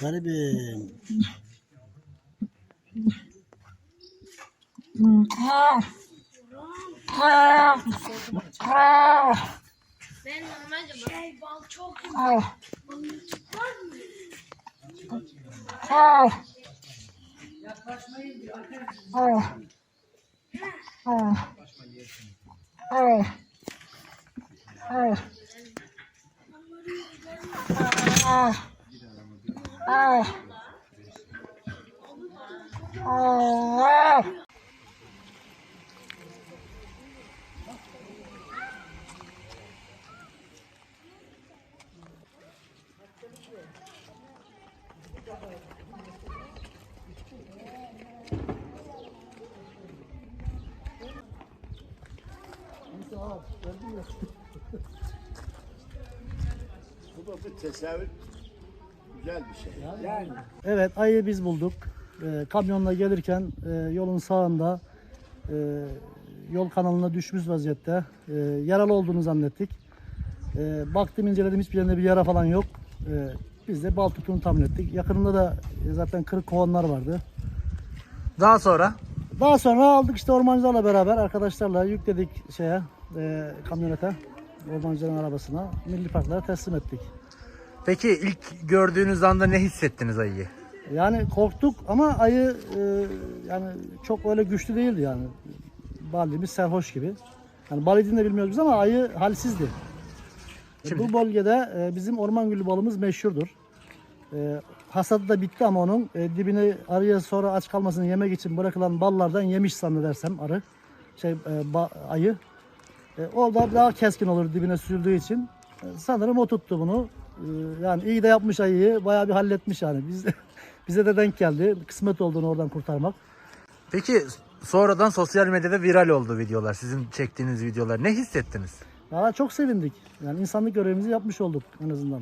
Garibim. Ben normalde şey bal çok Oh. Oh. Oh. Oh. Oh. Bu da bir tesavvür güzel bir şey. Yani Evet ayı biz bulduk. Ee, kamyonla gelirken e, yolun sağında e, yol kanalına düşmüş vaziyette. E, yaralı olduğunu zannettik. E, baktım inceledim hiçbir yerinde bir yara falan yok. E, biz de bal tuttuğunu tahmin ettik. Yakınında da e, zaten kırık kovanlar vardı. Daha sonra Daha sonra aldık işte ormancılarla beraber arkadaşlarla yükledik şeye e, kamyonete ormancıların arabasına milli parklara teslim ettik. peki ilk gördüğünüz anda ne hissettiniz ayıyı? Yani korktuk ama ayı e, yani çok öyle güçlü değildi yani. Baldiğimiz serhoş gibi. Yani bal de bilmiyoruz biz ama ayı halsizdi. E, Şimdi- Bu bölgede e, bizim orman gülü balımız meşhurdur. E, hasadı da bitti ama onun e, dibini arıya sonra aç kalmasını yemek için bırakılan ballardan yemiş zannedersem arı. Şey e, ba- ayı. E, o da daha keskin olur dibine sürüldüğü için. E, sanırım o tuttu bunu. E, yani iyi de yapmış ayıyı. Bayağı bir halletmiş yani. Biz bize de denk geldi. Kısmet olduğunu oradan kurtarmak. Peki sonradan sosyal medyada viral oldu videolar. Sizin çektiğiniz videolar. Ne hissettiniz? Valla çok sevindik. Yani insanlık görevimizi yapmış olduk en azından.